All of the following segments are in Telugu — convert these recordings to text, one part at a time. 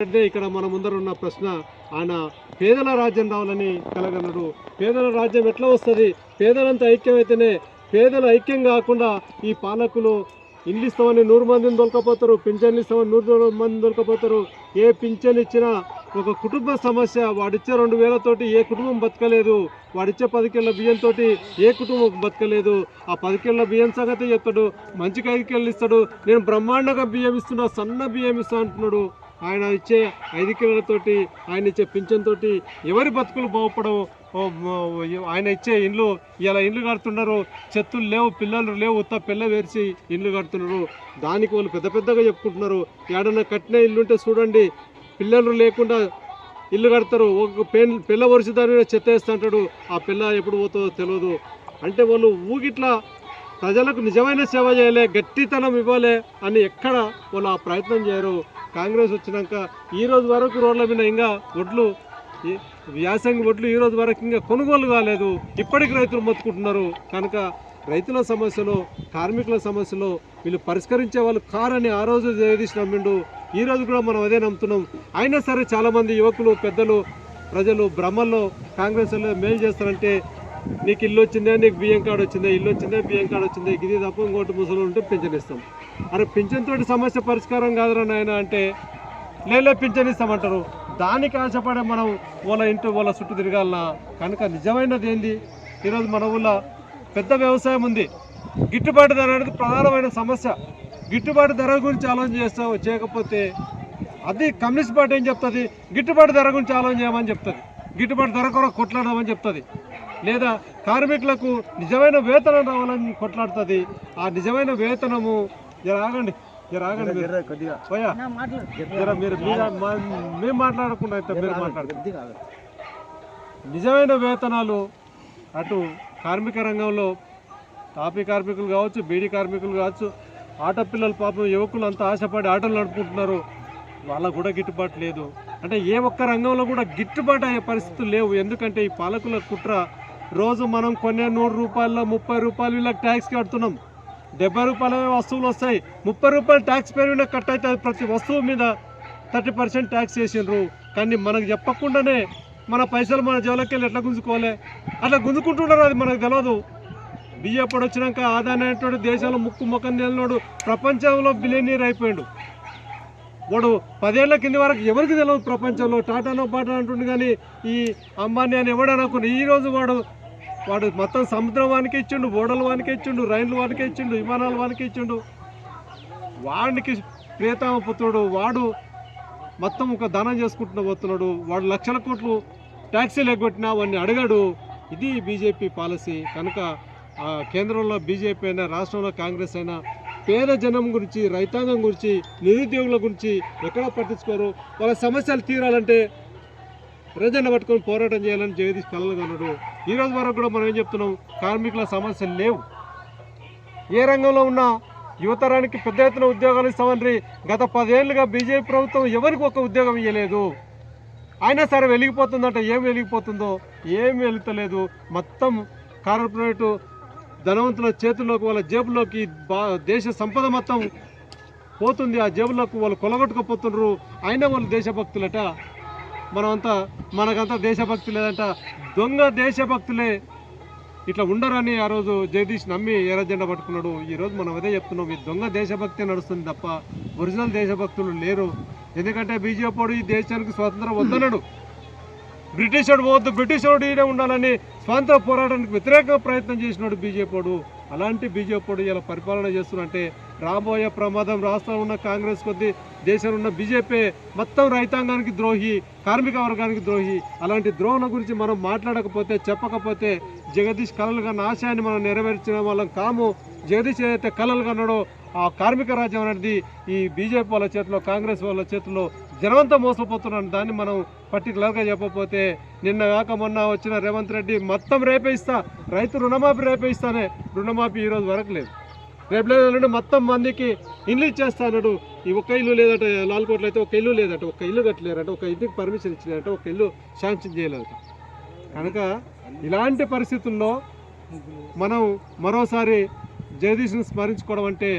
అంటే ఇక్కడ మన ముందర ఉన్న ప్రశ్న ఆయన పేదల రాజ్యం రావాలని కలగన్నాడు. పేదల రాజ్యం ఎట్లా వస్తుంది? పేదలంతా ఐక్యమైతేనే పేదల ఐక్యం కాకుండా ఈ పాలకులు ఇల్లు ఇస్తామని నూరు మందిని దొరకపోతారు పింఛన్లు ఇస్తామని నూరు మంది దొరకపోతారు ఏ పింఛన్ ఇచ్చినా ఒక కుటుంబ సమస్య వాడిచ్చే రెండు వేలతోటి ఏ కుటుంబం బతకలేదు వాడిచ్చే పదికేళ్ళ బియ్యంతో ఏ కుటుంబం బతకలేదు. ఆ పదికేళ్ళ బియ్యం సంగతి చెప్తాడు మంచిగా ఐదు ఇస్తాడు నేను బ్రహ్మాండంగా బియ్యం ఇస్తున్నా సన్న బియ్యం ఇస్తా అంటున్నాడు. ఆయన ఇచ్చే ఐదు కిలోలతోటి ఆయన ఇచ్చే పింఛన్ తోటి ఎవరి బతుకులు బాగుపడవు? ఆయన ఇచ్చే ఇండ్లు ఇలా ఇండ్లు కడుతున్నారు. చెత్తులు లేవు పిల్లలు లేవు ఉత్త పిల్ల వేర్చి ఇండ్లు కడుతున్నారు. దానికి వాళ్ళు పెద్ద పెద్దగా చెప్పుకుంటున్నారు. ఏడన్నా కట్టిన ఇల్లు ఉంటే చూడండి పిల్లలు లేకుండా ఇల్లు కడతారు. ఒక పిల్ల వరుస దాని మీద చెత్త వేస్తుంటాడు ఆ పిల్ల ఎప్పుడు పోతుందో తెలియదు అంటే వాళ్ళు ఊగిట్లా ప్రజలకు నిజమైన సేవ చేయలే గట్టితనం ఇవ్వాలి అని ఎక్కడ వాళ్ళు ఆ ప్రయత్నం చేయరు. కాంగ్రెస్ వచ్చినాక ఈ రోజు వరకు రోడ్ల మీద ఇంకా ఒడ్లు ఈ- వ్యాసంగి ఒడ్లు ఈ రోజు వరకు ఇంకా కొనుగోలు కాలేదు. ఇప్పటికి రైతులు మొత్తుకుంటున్నారు. కనుక రైతుల సమస్యలు కార్మికుల సమస్యలు వీళ్ళు పరిష్కరించే వాళ్ళు కారని ఆ రోజు జగదీష్ నమ్మిండు. ఈ రోజు కూడా మనం అదే నమ్ముతున్నాం. అయినా సరే చాలామంది యువకులు పెద్దలు ప్రజలు భ్రమల్లో కాంగ్రెస్ వాళ్ళు మేలు చేస్తారంటే నీకు ఇల్లు వచ్చిందే నీకు బియ్యం కార్డు వచ్చిందే ఇల్లు వచ్చిందే బియ్యం కార్డు వచ్చిందే ఇది తప్ప ఇంకోటి ముసలు ఉంటే పింఛన్ ఇస్తాం. అరే పింఛన్ తోటి సమస్య పరిష్కారం కాదురా నాయన అంటే లేలే పింఛన్ ఇస్తామంటారు. దానికి ఆశపడే మనం వాళ్ళ ఇంటి వాళ్ళ చుట్టూ తిరగాలనా? కనుక నిజమైనది ఏంది? ఈరోజు మన ఊళ్ళో పెద్ద వ్యవసాయం ఉంది. గిట్టుబాటు ధర అనేది ప్రధానమైన సమస్య. గిట్టుబాటు ధర గురించి ఆలోచన చేస్తాం చేయకపోతే అది కమ్యూనిస్ట్ పార్టీ ఏం చెప్తుంది? గిట్టుబాటు ధర గురించి ఆలోచన చేయమని చెప్తుంది. గిట్టుబాటు ధర కూడా కొట్లాడమని చెప్తుంది. లేదా కార్మికులకు నిజమైన వేతనం రావాలని కొట్లాడుతుంది. ఆ నిజమైన వేతనము జర ఆగండి జర ఆగండి మీరు. పోయా. జర మీరు మేము మాట్లాడకుండా అయితే మీరు మాట్లాడండి నిజమైన వేతనాలు అటు కార్మిక రంగంలో తాపీ కార్మికులు కావచ్చు బీడీ కార్మికులు కావచ్చు ఆటో పిల్లలు పాపం యువకులు అంతా ఆశపడి ఆటోలు నడుపుకుంటున్నారు. వాళ్ళకు కూడా గిట్టుబాటు లేదు. అంటే ఏ ఒక్క రంగంలో కూడా గిట్టుబాటు అయ్యే పరిస్థితులు లేవు. ఎందుకంటే ఈ పాలకుల కుట్ర రోజు మనం కొనే నూరు రూపాయల ముప్పై రూపాయలు వీళ్ళకి ట్యాక్స్ కడుతున్నాం. డెబ్బై రూపాయల వస్తువులు వస్తాయి. ముప్పై రూపాయలు ట్యాక్స్ పేరు కట్ అవుతుంది ప్రతి వస్తువు మీద థర్టీ పర్సెంట్ ట్యాక్స్ వేసిండ్రు కానీ మనకు చెప్పకుండానే మన పైసలు మన జోలకి వెళ్ళి ఎట్లా గుంజుకోవాలి? అట్లా గుంజుకుంటున్నారు అది మనకు తెలియదు బియ్యప్పుడు వచ్చినాక ఆదాయం అనేటువంటి దేశంలో ముక్కు ముఖం నిలినోడు ప్రపంచంలో బిలియనీర్ అయిపోయాడు. వాడు పదేళ్ళ కింది వరకు ఎవరికి తెలియదు ప్రపంచంలో. టాటానో పాటా అంటుండు కానీ ఈ అంబానీ అని ఎవడనుకుని ఈ రోజు వాడు వాడు మొత్తం సముద్రం వానికి ఇచ్చిండు ఓడలు వానికి ఇచ్చిండు రైళ్ళు వానికి ఇచ్చిండు విమానాలు వానికి ఇచ్చిండు. వాడికి ప్రియతమ పుత్రుడు వాడు మొత్తం ఒక దానం చేసుకుంటున్న పోతున్నాడు. వాడు లక్షల కోట్లు ట్యాక్సీలు ఎగ్గొట్టినా వాడిని అడగాడు ఇది బీజేపీ పాలసీ. కనుక కేంద్రంలో బీజేపీ అయినా రాష్ట్రంలో కాంగ్రెస్ అయినా పేద జనం గురించి రైతాంగం గురించి నిరుద్యోగుల గురించి ఎక్కడ పట్టించుకోరు. వాళ్ళ సమస్యలు తీరాలంటే ప్రజలను పట్టుకొని పోరాటం చేయాలని జగదీష్ కలలుగా ఉన్నాడు ఈ రోజు వరకు కూడా మనం ఏం చెప్తున్నాం? కార్మికుల సమస్యలు లేవు. ఏ రంగంలో ఉన్నా యువతరానికి పెద్ద ఎత్తున ఉద్యోగాలు ఇస్తామని గత పదేళ్ళుగా బీజేపీ ప్రభుత్వం ఎవరికి ఒక ఉద్యోగం ఇవ్వలేదు అయినా సరే వెలిగిపోతుందంటే. ఏం వెలిగిపోతుందో ఏం వెలుగుతలేదు. మొత్తం కార్పొరేటు ధనవంతుల చేతుల్లోకి వాళ్ళ జేబులోకి బా దేశ సంపద మొత్తం పోతుంది. ఆ జేబులోకి వాళ్ళు కొలగొట్టుకుపోతున్నారు అయినా వాళ్ళు దేశభక్తులట. మనమంతా మనకంతా దేశభక్తి లేదంట. దొంగ దేశభక్తులే ఇట్లా ఉండరని ఆ రోజు జగదీష్ నమ్మి ఎర్రజెండా పట్టుకున్నాడు. ఈ రోజు మనం అదే చెప్తున్నాం ఈ దొంగ దేశభక్తి నడుస్తుంది తప్ప ఒరిజినల్ దేశభక్తులు లేరు. ఎందుకంటే బీజేపీ ఈ దేశానికి స్వాతంత్రం వద్దన్నాడు. బ్రిటిష్ వాడు పోవద్దు బ్రిటిష్ వాడు ఈడే ఉండాలని స్వాతంత్ర పోరాటానికి వ్యతిరేకంగా ప్రయత్నం చేసినాడు బీజేపీ అలాంటి బీజేపీ ఇలా పరిపాలన చేస్తున్నట్టే రాబోయే ప్రమాదం రాష్ట్రంలో ఉన్న కాంగ్రెస్ కొద్ది దేశంలో ఉన్న బీజేపీ మొత్తం రైతాంగానికి ద్రోహి కార్మిక వర్గానికి ద్రోహి. అలాంటి ద్రోహుల గురించి మనం మాట్లాడకపోతే చెప్పకపోతే జగదీష్ కలలు కన్న ఆశయాన్ని మనం నెరవేర్చిన వాళ్ళం కాము. జగదీష్ ఏదైతే కలలు కన్నాడో ఆ కార్మిక రాజ్యం అనేది ఈ బీజేపీ వాళ్ళ చేతిలో కాంగ్రెస్ వాళ్ళ చేతిలో జనమంతా మోసపోతున్నాను దాన్ని మనం పర్టికులర్గా చెప్పకపోతే నిన్న కాక మొన్న వచ్చిన రేవంత్ రెడ్డి మొత్తం రేపే ఇస్తా రైతు రుణమాఫీ రేపే ఇస్తానే రుణమాఫీ ఈ రోజు వరకు లేదు. రేపు లేదంటే మొత్తం మందికి ఇల్లు ఇచ్చేస్తాడు ఈ ఒక్క ఇల్లు లేదట లాల్కోట్లో అయితే ఒక ఇల్లు లేదట. ఒక ఇల్లు కట్టలేరట ఒక ఇంటికి పర్మిషన్ ఇచ్చినారట ఒక ఇల్లు శాంక్షన్ చేయలేదట. కనుక ఇలాంటి పరిస్థితుల్లో మనం మరోసారి జగదీష్ని స్మరించుకోవడం అంటే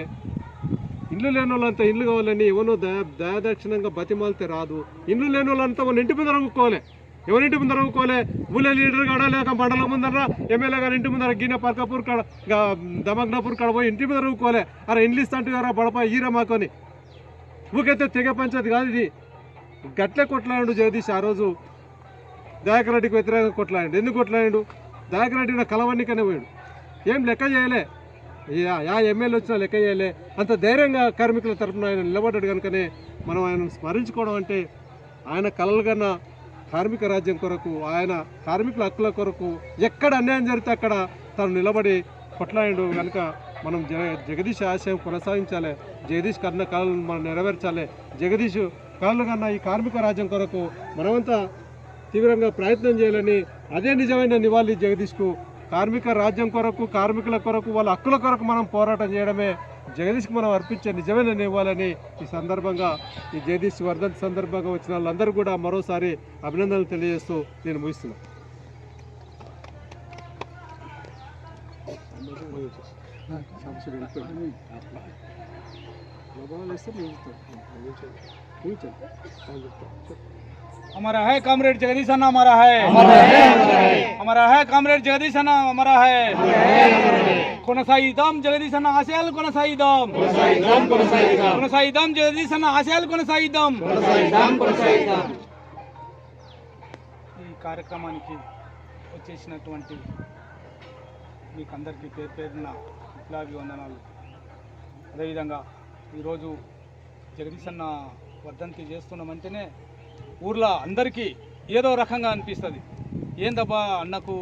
ఇల్లు లేని వాళ్ళంతా ఇల్లు కావాలని ఎవరో దయా దయాదక్షిణంగా బతిమాలితే రాదు. ఇల్లు లేని వాళ్ళంతా మన ఇంటి మీద అమ్ముకోవాలి ఎవరి ఇంటి ముందర అమ్ముకోవాలి ఊళ్ళో లీడర్ కాడ? లేక మండలం ముందర? ఎమ్మెల్యే గారి ఇంటి ముందర? గిన్నె పర్కాపూర్ కాడ దమగ్నపూర్ కాడ పోయి ఇంటి ముందర అమ్ముకోవాలి అరే ఇండ్లు ఇస్తా గారా బడప? ఈరే మాకొని. ఊకైతే తెగ పంచాయతీ కాదు ఇది. గట్లే కొట్లాడు జగదీష్ ఆ రోజు. దయాకర్ రెడ్డికి వ్యతిరేకంగా కొట్లాడు ఎందుకు కొట్లాడు దయాకర్ రెడ్డి నా కలవన్నికనే పోయాడు. ఏం లెక్క చేయలే? యా- ఎమ్మెల్యే వచ్చినా లెక్క చేయలే. అంత ధైర్యంగా కార్మికుల తరపున ఆయన నిలబడ్డాడు కనుకనే మనం ఆయన స్మరించుకోవడం అంటే ఆయన కలలు కన్నా కార్మిక రాజ్యం కొరకు ఆయన కార్మికుల హక్కుల కొరకు ఎక్కడ అన్యాయం జరిగితే అక్కడ తను నిలబడి కొట్లాడు కనుక మనం జగ జగదీష్ ఆశయం కొనసాగించాలి. జగదీష్ కన్న కళలను మనం నెరవేర్చాలి. జగదీష్ కళలు కన్నా ఈ కార్మిక రాజ్యం కొరకు మనమంతా తీవ్రంగా ప్రయత్నం చేయాలని అదే నిజమైన నివాళి జగదీష్కు. కార్మిక రాజ్యం కొరకు కార్మికుల కొరకు వాళ్ళ హక్కుల కొరకు మనం పోరాటం చేయడమే జగదీష్కి మనం అర్పించే నిజమైన నివ్వాలని ఈ సందర్భంగా ఈ జగదీష్ వర్ధంతి సందర్భంగా వచ్చిన వాళ్ళందరూ కూడా మరోసారి అభినందనలు తెలియజేస్తూ నేను ముగిస్తున్నాను हमारा है कामरेड जगदीश अन्ना हमारा है हमारा है कामरेड जगदीश अन्ना हमारा है కొనసాగిద్దాం జగదీశ్ అన్న ఆశయాలు కొనసాగిద్దాం కొనసాగిద్దాం జగదీశ్ అన్న ఆశయాలు కొనసాగిద్దాం ఈ కార్యక్రమానికి వచ్చేసినటువంటి మీకు అందరికీ పేరు పేరున విప్లవి వందనాలు అదేవిధంగా ఈరోజు జగదీశ్ అన్న వర్ధంతి చేస్తున్నామంటేనే ఊర్లో అందరికీ ఏదో రకంగా అనిపిస్తుంది. ఏందబ్బా అన్నకు